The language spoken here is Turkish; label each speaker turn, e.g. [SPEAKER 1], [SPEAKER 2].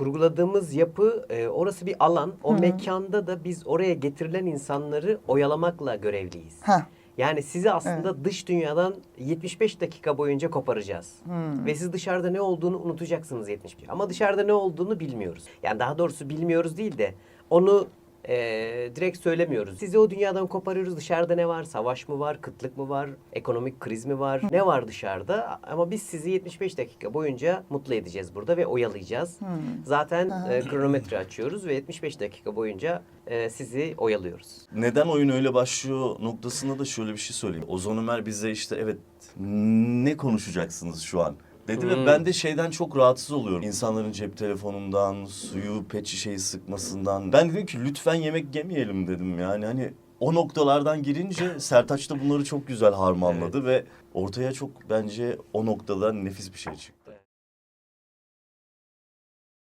[SPEAKER 1] kurguladığımız yapı e, orası bir alan. O
[SPEAKER 2] Hı.
[SPEAKER 1] mekanda da biz oraya getirilen insanları oyalamakla görevliyiz.
[SPEAKER 2] Ha.
[SPEAKER 1] Yani sizi aslında dış dünyadan 75 dakika boyunca koparacağız.
[SPEAKER 2] Hmm.
[SPEAKER 1] Ve siz dışarıda ne olduğunu unutacaksınız 75. Ama dışarıda ne olduğunu bilmiyoruz. Yani daha doğrusu bilmiyoruz değil de onu e, direkt söylemiyoruz. Sizi o dünyadan koparıyoruz. Dışarıda ne var? Savaş mı var? Kıtlık mı var? Ekonomik kriz mi var? Ne var dışarıda? Ama biz sizi 75 dakika boyunca mutlu edeceğiz burada ve oyalayacağız.
[SPEAKER 2] Hmm.
[SPEAKER 1] Zaten e, kronometre açıyoruz ve 75 dakika boyunca e, sizi oyalıyoruz.
[SPEAKER 3] Neden oyun öyle başlıyor noktasında da şöyle bir şey söyleyeyim. Ozan Ömer bize işte evet ne konuşacaksınız şu an dedi
[SPEAKER 1] Hmm.
[SPEAKER 3] ve ben de şeyden çok rahatsız oluyorum. İnsanların cep telefonundan, suyu pet şişeyi sıkmasından. Ben dedim ki lütfen yemek yemeyelim dedim yani hani o noktalardan girince Sertaç da bunları çok güzel harmanladı ve ortaya çok bence o noktada nefis bir şey çıktı.